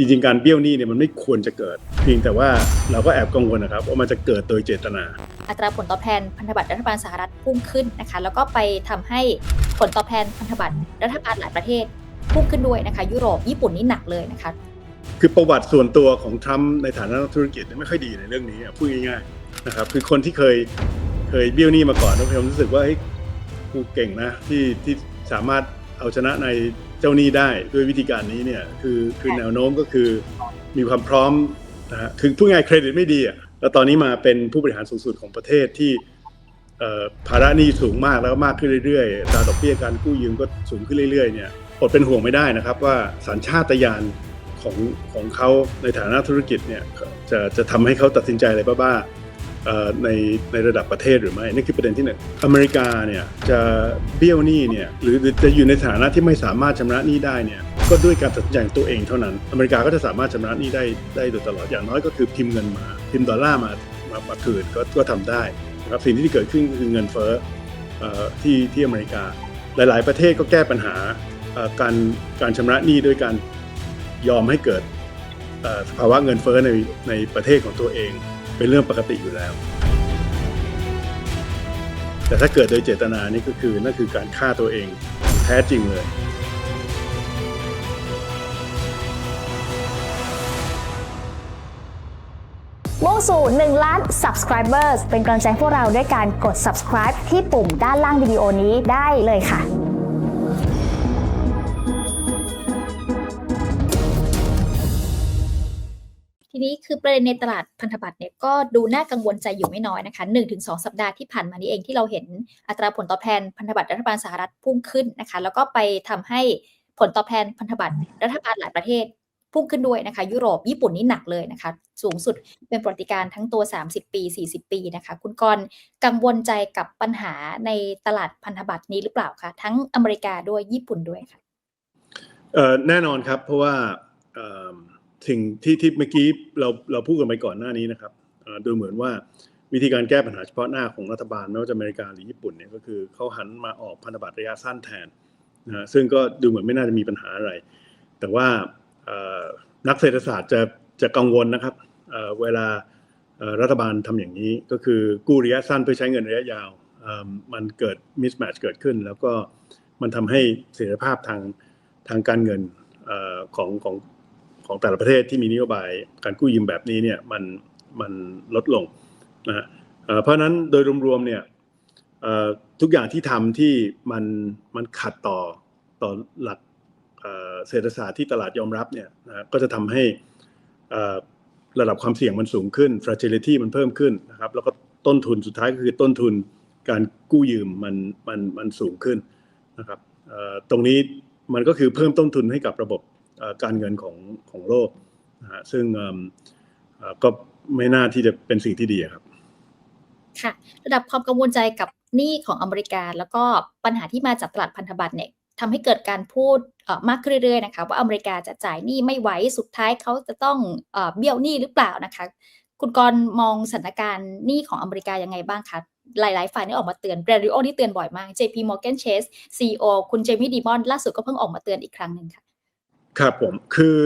จริงๆ การเบี้ยวหนี้เนี่ยมันไม่ควรจะเกิด เพียงแต่ว่าเราก็แอบกังวลนะครับว่ามันจะเกิดโดยเจตนา อัตราผลตอบแทนพันธบัตรรัฐบาลสหรัฐพุ่งขึ้นนะคะ แล้วก็ไปทำให้ผลตอบแทนพันธบัตรรัฐบาลหลายประเทศพุ่งขึ้นด้วยนะคะ ยุโรปญี่ปุ่นนี่หนักเลยนะคะคือประวัติส่วนตัวของทรัมป์ในฐานะนักธุรกิจเนี่ยไม่ค่อยดีในเรื่องนี้อะพูดง่ายๆนะครับคือคนที่เคยเคยเบี้ยวหนี้มาก่อนแล้วผมรู้สึกว่าเฮ้ยกูเก่งนะที่ที่สามารถ เอาชนะในเจ้าหนี้ได้ด้วยวิธีการนี้เนี่ยคือคือแนวโน้มก็คือมีความพร้อมนะฮะคือพูดง่ายเครดิตไม่ดีอะแล้วตอนนี้มาเป็นผู้บริหารสูงสุดของประเทศที่เอ่อภาระหนี้สูงมากแล้วก็มากขึ้นเรื่อยๆอัตราดอกเบี้ยการกู้ยืมก็สูงขึ้นเรื่อยๆเนี่ยอดเป็นห่วงไม่ได้นะครับว่าสัญชาตญาณของของเขาในฐานะธุรกิจเนี่ยจะจะทำให้เขาตัดสินใจอะไรบ้าๆเอ่อ ในในระดับประเทศหรือไม่นี่คือประเด็นที่หนึ่งอเมริกาเนี่ยจะเบี้ยวหนี้เนี่ยหรือจะอยู่ในฐานะที่ไม่สามารถชำระหนี้ได้เนี่ยก็ด้วยการตัดสินใจของตัวเองเท่านั้น อเมริกาก็จะสามารถชำระหนี้ได้ได้โดยตลอดอย่างน้อยก็คือพิมพ์เงินมา พิมพ์ดอลลาร์มามามาคืนก็ก็ทำได้นะครับสิ่งที่เกิดขึ้นคือเงินเฟ้อที่ที่อเมริกา หลาย ๆ ประเทศก็แก้ปัญหาการการชำระหนี้ด้วยการยอมให้เกิดสภาวะเงินเฟ้อในในประเทศของตัวเอง เป็นเรื่องปกติอยู่แล้ว แต่ถ้าเกิดโดยเจตนานี่ก็คือนั่นคือการฆ่าตัวเองแท้จริงเลยมุ่งสู่ 1 ล้าน subscribers เป็นกำลังใจพวกเราด้วยการกด subscribe ที่ปุ่มด้านล่างวิดีโอนี้ได้เลยค่ะ นี้คือประเด็นในตลาดพันธบัตรเนี่ยก็ดูน่ากังวลใจอยู่ไม่น้อยนะคะ1-2 สัปดาห์ที่ผ่านมานี้เองที่เราเห็นอัตราผลตอบแทนพันธบัตรรัฐบาลสหรัฐพุ่งขึ้นนะคะ แล้วก็ไปทำให้ผลตอบแทนพันธบัตรรัฐบาลหลายประเทศพุ่งขึ้นด้วยนะคะ ยุโรปญี่ปุ่นนี่หนักเลยนะคะ สูงสุดเป็นปรติการทั้งตัว 30 ปี 40 ปีนะคะ คุณกรกังวลใจกับปัญหาในตลาดพันธบัตรนี้หรือเปล่าคะทั้งอเมริกาด้วยญี่ปุ่นด้วยค่ะแน่นอนครับเพราะว่า เอ่อสิ่งที่ที่เมื่อกี้เราเราพูดกันไปก่อนหน้านี้นะครับดูเหมือนว่าวิธีการแก้ปัญหาเฉพาะหน้าของรัฐบาลไม่ว่าจะอเมริกาหรือญี่ปุ่นเนี่ยก็คือเขาหันมาออกพันธบัตรระยะสั้นแทนนะซึ่งก็ดูเหมือนไม่น่าจะมีปัญหาอะไร แต่ว่านักเศรษฐศาสตร์จะจะกังวลนะครับเวลารัฐบาลทำอย่างนี้ก็คือกู้ระยะสั้นเพื่อใช้เงินระยะยาวมันเกิดมิสแมทช์เกิดขึ้น แล้วก็มันทำให้เสถียรภาพทางทางการเงินของของ ของแต่ละประเทศที่มีนโยบายการกู้ยืมแบบนี้เนี่ยมันมันลดลงนะฮะเพราะนั้นโดยรวมๆเนี่ยทุกอย่างที่ทำที่มันมันขัดต่อต่อหลักเศรษฐศาสตร์ที่ตลาดยอมรับเนี่ยนะก็จะทำให้ระดับความเสี่ยงมันสูงขึ้น fragility มันเพิ่มขึ้นนะครับแล้วก็ต้นทุนสุดท้ายก็คือต้นทุนการกู้ยืมมันมันมันสูงขึ้นนะครับตรงนี้มันก็คือเพิ่มต้นทุนให้กับระบบ การเงินของของโลกนะฮะซึ่งก็ไม่น่าที่จะเป็นสิ่งที่ดีครับ ค่ะ ระดับความกังวลใจกับหนี้ของอเมริกา แล้วก็ปัญหาที่มาจากตลาดพันธบัตรเนี่ยทำให้เกิดการพูดมากขึ้นเรื่อยๆนะคะ ว่าอเมริกาจะจ่ายหนี้ไม่ไหวสุดท้ายเขาจะต้องเบี้ยวหนี้หรือเปล่านะคะ คุณกรณ์มองสถานการณ์หนี้ของอเมริกายังไงบ้างคะหลายๆฝ่ายนี่ออกมาเตือนแบรดิโอนี่เตือนบ่อยมาก JP Morgan Chase CEO คุณเจมี่ดีมอนล่าสุดก็เพิ่งออกมาเตือนอีกครั้งหนึ่งค่ะ ครับผมคือ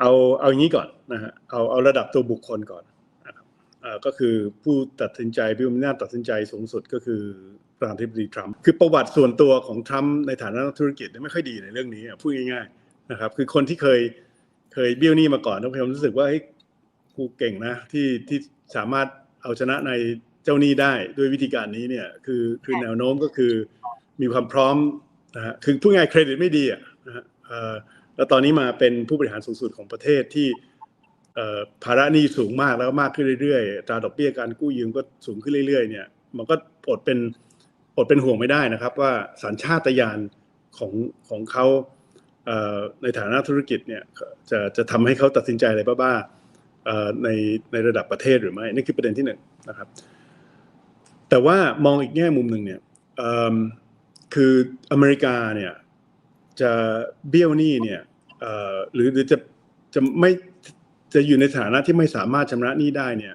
เอาเอาอย่างนี้ก่อนนะฮะเอาเอาระดับตัวบุคคลก่อนนะครับเอ่อก็คือผู้ตัดสินใจผู้มีอำนาจตัดสินใจสูงสุดก็คือประธานาธิบดีทรัมป์คือประวัติส่วนตัวของทรัมป์ในฐานะนักธุรกิจเนี่ยไม่ค่อยดีในเรื่องนี้อะพูดง่ายๆนะครับ คือคนที่เคยเคยเบี้ยวหนี้มาก่อนแล้วผมรู้สึกว่าเฮ้ยกูเก่งนะที่ที่สามารถเอาชนะในเจ้าหนี้ได้ด้วยวิธีการนี้เนี่ยคือคือแนวโน้มก็คือมีความพร้อมนะฮะคือพูดง่ายเครดิตไม่ดีอะนะฮะเอ่อ แล้วตอนนี้มาเป็นผู้บริหารสูงสุดของประเทศที่ภาระหนี้สูงมากแล้วมากขึ้นเรื่อยๆตราดอกเบี้ยการกู้ยืมก็สูงขึ้นเรื่อยๆเนี่ยมันก็อดเป็นอดเป็นห่วงไม่ได้นะครับ ว่าสัญชาตญาณของของเขาในฐานะธุรกิจเนี่ยจะจะทำให้เขาตัดสินใจอะไรบ้าๆในในระดับประเทศหรือไม่นี่คือประเด็นที่หนึ่งนะครับ แต่ว่ามองอีกแง่มุมหนึ่งเนี่ยคืออเมริกาเนี่ย จะเบี้ยวหนี้เนี่ยหรือหรือจะจะไม่จะอยู่ในฐานะที่ไม่สามารถชำระหนี้ได้เนี่ย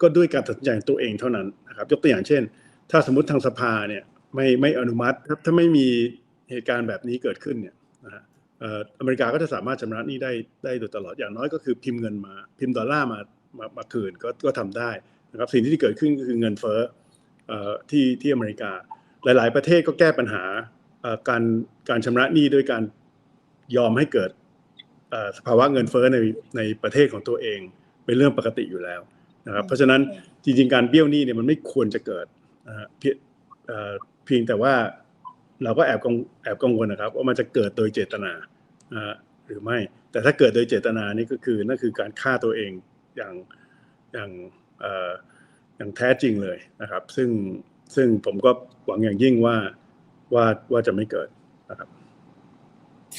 ก็ด้วยการตัดสินใจตัวเองเท่านั้นนะครับ ยกตัวอย่างเช่น ถ้าสมมติทางสภาเนี่ยไม่ไม่อนุมัติถ้าถ้าไม่มีเหตุการณ์แบบนี้เกิดขึ้นเนี่ยนะฮะอเมริกาก็จะสามารถชำระหนี้ได้ได้โดยตลอดอย่างน้อยก็คือพิมพ์เงินมาพิมพ์ดอลลาร์มามามาคืนก็ก็ทำได้นะครับสิ่งที่เกิดขึ้นก็คือเงินเฟ้อเอ่อที่ที่อเมริกา หลาย ๆ ประเทศก็แก้ปัญหา การการชำระหนี้ด้วยการยอมให้เกิดสภาวะเงินเฟ้อในในประเทศของตัวเอง เป็นเรื่องปกติอยู่แล้วนะครับเพราะฉะนั้นจริงๆการเบี้ยวหนี้เนี่ยมันไม่ควรจะเกิดเพียเพียงแต่ว่าเราก็แอบกังแอบกังวลนะครับ ว่ามันจะเกิดโดยเจตนาหรือไม่ แต่ถ้าเกิดโดยเจตนานี่ก็คือนั่นคือการฆ่าตัวเองอย่างอย่างอย่างแท้จริงเลยนะครับ ซึ่งซึ่งผมก็หวังอย่างยิ่งว่า ว่าว่าจะไม่เกิดนะครับ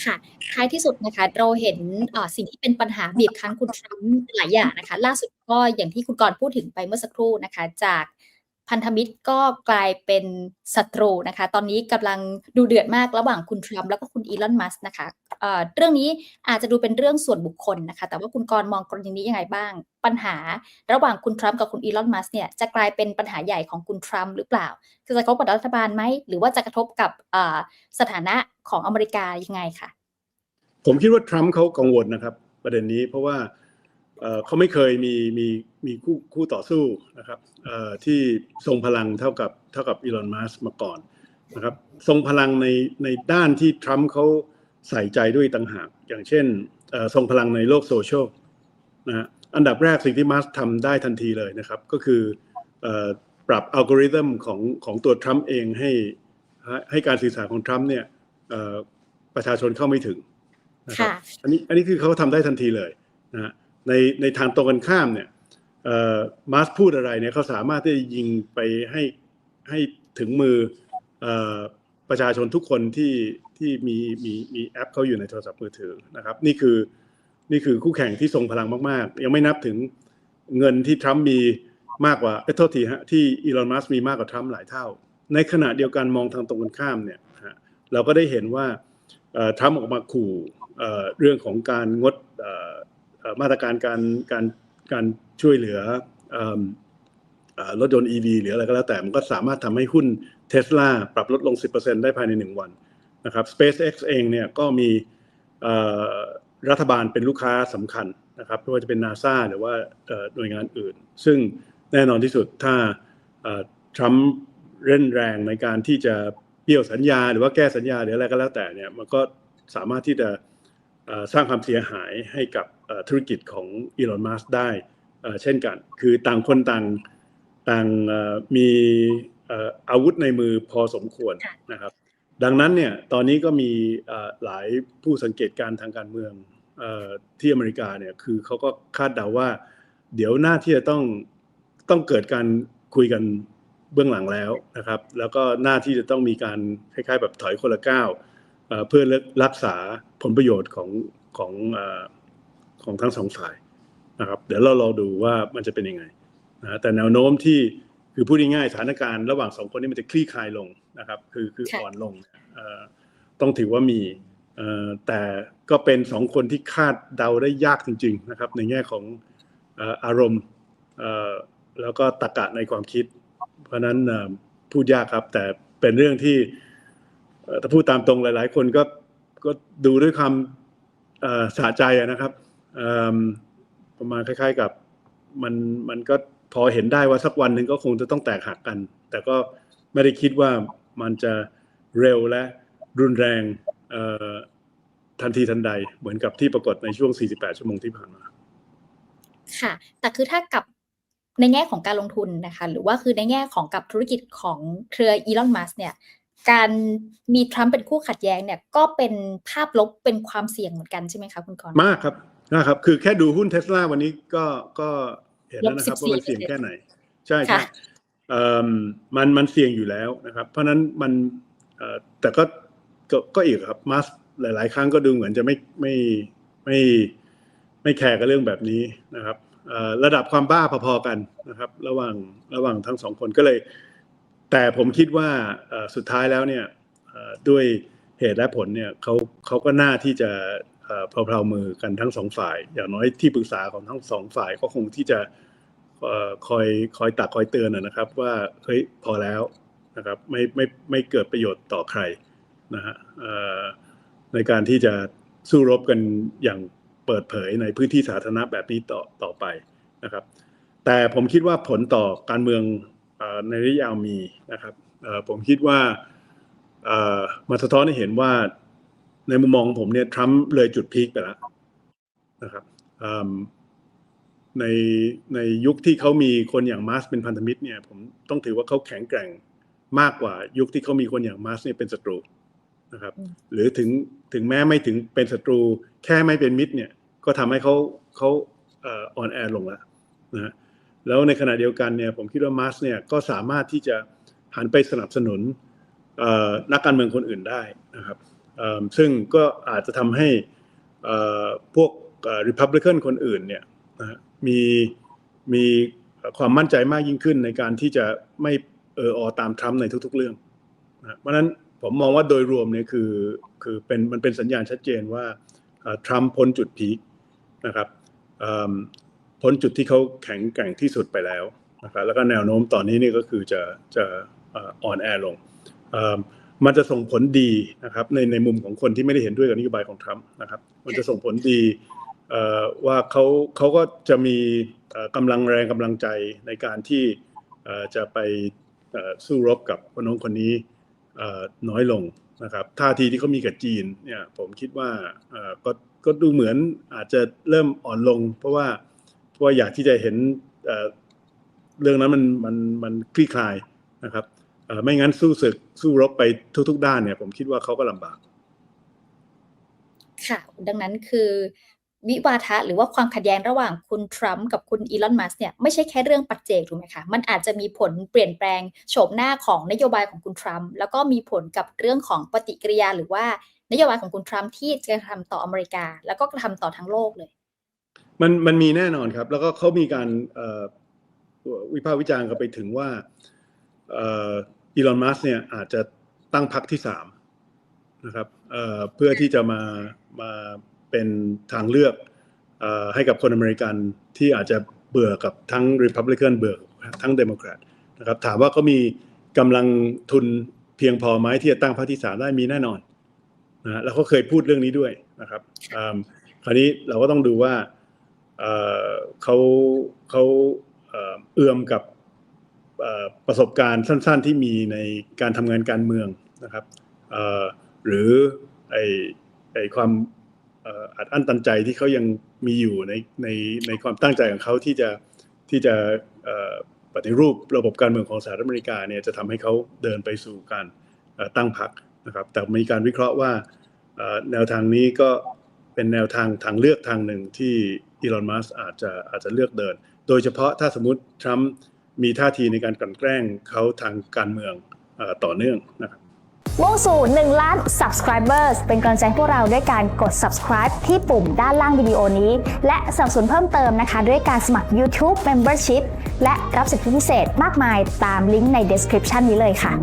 ค่ะท้ายที่สุดนะคะ เราเห็นอ่อสิ่งที่เป็นปัญหาบีบคั้นคุณทรัมป์หลายอย่างนะคะ ล่าสุดก็อย่างที่คุณกรณ์พูดถึงไปเมื่อสักครู่นะคะ จาก พันธมิตรก็กลายเป็นศัตรูนะคะ ตอนนี้กำลังดูเดือดมากระหว่างคุณทรัมป์แล้วก็คุณอีลอนมัสก์นะคะเอ่อเรื่องนี้อาจจะดูเป็นเรื่องส่วนบุคคลนะคะ แต่ว่าคุณกรณ์มองกรณีนี้ยังไงบ้าง ปัญหาระหว่างคุณทรัมป์กับคุณอีลอนมัสก์เนี่ยจะกลายเป็นปัญหาใหญ่ของคุณทรัมป์หรือเปล่าคือจะกระทบกับรัฐบาลไหมหรือว่าจะกระทบกับสถานะของอเมริกายังไงคะผมคิดว่าทรัมป์เขากังวลนะครับ ประเด็นนี้เพราะว่า เอ่อเขาไม่เคยมีมีมีคู่คู่ต่อสู้นะครับเอ่อที่ทรงพลังเท่ากับเท่ากับอีลอนมัสมาก่อนนะครับทรงพลังในในด้านที่ทรัมป์เขาใส่ใจด้วยต่างหาก อย่างเช่นเอ่อทรงพลังในโลกโซเชียลนะฮะอันดับแรกสิ่งที่มัสทำได้ทันทีเลยนะครับ ก็คือเอ่อปรับอัลกอริทึมของของตัวทรัมป์เองให้ให้ให้การสื่อสารของทรัมป์เนี่ยเอ่อประชาชนเข้าไม่ถึงนะครับค่ะอันนี้อันนี้คือเขาทำได้ทันทีเลยนะฮะ ในในทางตรงกันข้ามเนี่ยเอ่อมาสพูดอะไรเนี่ยเขาสามารถที่จะยิงไปให้ให้ถึงมืออประชาชนทุกคนที่ที่มีมีมีแอปเขาอยู่ในโทรศัพท์มือถือนะครับ นี่คือนี่คือคู่แข่งที่ทรงพลังมากๆ ยังไม่นับถึงเงินที่ทรัมป์มีมากกว่าเอ้โทษทีฮะที่อีลอนมัสมีมากกว่าทรัมป์หลายเท่า ในขณะเดียวกันมองทางตรงกันข้ามเนี่ยฮะเราก็ได้เห็นว่าทรัมป์ออกมาขู่เรื่องของการงด มาตรการการการการช่วยเหลือรถยนต์ EV หรืออะไรก็แล้วแต่มันก็สามารถทำให้หุ้นเทสลาปรับลดลง 10%ได้ภายใน 1 วันนะครับ SpaceX เองเนี่ยก็มีรัฐบาลเป็นลูกค้าสำคัญนะครับไม่ว่าจะเป็น NASA หรือว่าหน่วยงานอื่น ซึ่งแน่นอนที่สุดถ้าทรัมป์เร่นแรงในการที่จะเปี่ยวสัญญา หรือว่าแก้สัญญาหรืออะไรก็แล้วแต่เนี่ยมันก็สามารถที่จะ สร้างความเสียหายให้กับเอ่อธุรกิจของอีลอนมัสได้เอ่อเช่นกัน คือต่างคนต่างต่างเอ่อมีเอ่ออาวุธในมือพอสมควรค่ะนะครับ ดังนั้นเนี่ยตอนนี้ก็มีเอ่อหลายผู้สังเกตการณ์ทางการเมืองเอ่อที่อเมริกาเนี่ยคือเขาก็คาดเดาว่า เดี๋ยวหน้าที่จะต้องต้องเกิดการคุยกันเบื้องหลังแล้วนะครับ แล้วก็หน้าที่จะต้องมีการคล้ายๆแบบถอยคนละก้าว เอ่อเพื่อรักษาผลประโยชน์ของของเอ่อของทั้งสองฝ่ายนะครับ เดี๋ยวเรารอดูว่ามันจะเป็นยังไงนะแต่แนวโน้มที่คือพูดง่ายๆสถานการณ์ระหว่างสองคนนี้มันจะคลี่คลายลงนะครับ คือคือค่ะอ่อนลงเอ่อต้องถือว่ามีเอ่อแต่ก็เป็นสองคนที่คาดเดาได้ยากจริง ๆนะครับ ในแง่ของเอ่ออารมณ์เอ่อแล้วก็ตรรกะในความคิด เพราะฉะนั้นเอ่อพูดยากครับ แต่เป็นเรื่องที่เอ่อ ถ้าพูดตามตรงหลาย ๆ คนก็ก็ดูด้วยความสะใจนะครับประมาณคล้าย ๆ กับมันมันก็พอเห็นได้ว่าสักวันหนึ่งก็คงจะต้องแตกหักกัน แต่ก็ไม่ได้คิดว่ามันจะเร็วและรุนแรงทันทีทันใด เหมือนกับที่ปรากฏในช่วง 48 ชั่วโมงที่ผ่านมา ค่ะ แต่คือถ้ากับในแง่ของการลงทุนนะคะ หรือว่าคือในแง่ของกับธุรกิจของเครืออีลอนมัสเนี่ย การมีทรัมป์เป็นคู่ขัดแย้งเนี่ยก็เป็นภาพลบเป็นความเสี่ยงเหมือนกันใช่ไหมคะคุณกรณ์มากครับนะครับ คือแค่ดูหุ้นเทสลาวันนี้ก็ก็เห็นแล้วนะครับลบ14%ว่ามันเสี่ยงแค่ไหน ใช่ใช่ค่ะเอ่อมันมันเสี่ยงอยู่แล้วนะครับ เพราะฉะนั้นมันเอ่อแต่ก็ก็ก็อีกครับมัสหลาย ๆ ครั้งก็ดูเหมือนจะไม่ไม่ไม่ไม่แคร์กับเรื่องแบบนี้นะครับเอ่อระดับความบ้าพอๆกันนะครับ ระหว่างระหว่างทั้งสองคนก็เลย แต่ผมคิดว่าสุดท้ายแล้วเนี่ยด้วยเหตุและผลเนี่ยเขาเขาก็น่าที่จะเอ่อเพลาๆมือกันทั้งสองฝ่าย อย่างน้อยที่ปรึกษาของทั้งสองฝ่ายก็คงที่จะคอยคอยตักคอยเตือนนะครับ ว่าเฮ้ยพอแล้วนะครับไม่ไม่ไม่เกิดประโยชน์ต่อใครนะฮะในการที่จะสู้รบกันอย่างเปิดเผยในพื้นที่สาธารณะแบบนี้ต่อต่อไปนะครับ แต่ผมคิดว่าผลต่อการเมือง ในระยะยาวมีนะครับเอ่อผมคิดว่าเอ่อมาสะท้อนให้เห็นว่าในมุมมองของผมเนี่ยทรัมป์เลยจุดพีคไปแล้วนะครับอืมในในยุคที่เขามีคนอย่างมาร์สเป็นพันธมิตรเนี่ยผมต้องถือว่าเขาแข็งแกร่งมากกว่ายุคที่เขามีคนอย่างมาร์สเนี่ยเป็นศัตรูนะครับอืมหรือถึงถึงแม้ไม่ถึงเป็นศัตรูแค่ไม่เป็นมิตรเนี่ยก็ทำให้เขาเขาเอ่ออ่อนแอลงแล้วนะฮะ แล้วในขณะเดียวกันเนี่ยผมคิดว่ามาร์สเนี่ยก็สามารถที่จะหันไปสนับสนุนนักการเมืองคนอื่นได้นะครับซึ่งก็อาจจะทำให้พวกริพับลิกันคนอื่นเนี่ยมีมีความมั่นใจมากยิ่งขึ้นในการที่จะไม่เอออตามทรัมป์ในทุก ๆ เรื่องนะเพราะนั้นผมมองว่าโดยรวมเนี่ยคือคือเป็นมันเป็นสัญญาณชัดเจนว่าทรัมป์พ้นจุดพีคนะครับ พ้นจุดที่เขาแข็งแกร่งที่สุดไปแล้วนะครับแล้วก็แนวโน้มตอนนี้นี่ก็คือจะจะอ่อนแอลงอมันจะส่งผลดีนะครับในในมุมของคนที่ไม่ได้เห็นด้วยกับนโยบายของทรัมป์นะครับ มันจะส่งผลดีว่าเขาเขาก็จะมีกำลังแรงกำลังใจในการที่จะไปสู้รบกับคนน้องคนนี้น้อยลงนะครับท่าทีที่เขามีกับจีนเนี่ยผมคิดว่าก็ก็ดูเหมือนอาจจะเริ่มอ่อนลง เพราะว่าา ว่าอยากที่จะเห็นเเรื่องนั้นมันมันมันคลี่คลายนะครับไม่งั้นสู้ศึกสู้รบไปทุก ๆ ด้านเนี่ย ผมคิดว่าเขาก็ลำบาก ค่ะ ดังนั้นคือวิวาทะหรือว่าความขัดแย้งระหว่างคุณทรัมป์กับคุณอีลอนมัสเนี่ยไม่ใช่แค่เรื่องปัจเจกถูกไหมคะ มันอาจจะมีผลเปลี่ยนแปลงโฉมหน้าของนโยบายของคุณทรัมป์แล้วก็มีผลกับเรื่องของปฏิกิริยาหรือว่านโยบายของคุณทรัมป์ที่จะทำต่ออเมริกา แล้วก็กระทำต่อทั้งโลกเลย มันมันมีแน่นอนครับ แล้วก็เขามีการวิพากษ์วิจารณ์กันไปถึงว่าอีลอนมัสเนี่ยอาจจะตั้งพรรคที่สามนะครับเพื่อที่จะมามาเป็นทางเลือกอให้กับคนอเมริกันที่อาจจะเบื่อกับทั้ง Republican เบื่อทั้ง Democrat นะครับถามว่าเขามีกำลังทุนเพียงพอไหมที่จะตั้งพรรคที่สามได้มีแน่นอนนะแล้วเขาเคยพูดเรื่องนี้ด้วยนะครับคราวนี้เราก็ต้องดูว่า เขาเขาเอื้อมกับประสบการณ์สั้น ๆ ที่มีในการทำงานการเมืองนะครับหรือไอไอความอัดอั้นตันใจที่เขายังมีอยู่ในในในความตั้งใจของเขาที่จะที่จะปฏิรูประบบการเมืองของสหรัฐอเมริกาเนี่ยจะทำให้เขาเดินไปสู่การตั้งพรรคนะครับ แต่มีการวิเคราะห์ว่าแนวทางนี้ก็เป็นแนวทางทางเลือกทางหนึ่งที่ อีลอนมัสอาจจะอาจจะเลือกเดิน โดยเฉพาะถ้าสมมติทรัมป์มีท่าทีในการกลั่นแกล้งเขาทางการเมืองอต่อเนื่องนะครับมุ่งสู่1ล้าน subscribers เป็นกำลังใจให้พวกเราด้วยการกด subscribe ที่ปุ่มด้านล่างวิดีโอนี้ และสับสนเพิ่มเติมนะคะ ด้วยการสมัคร YouTube Membership และรับสิทธิพิเศษมากมายตามลิงก์ใน description นี้เลยค่ะ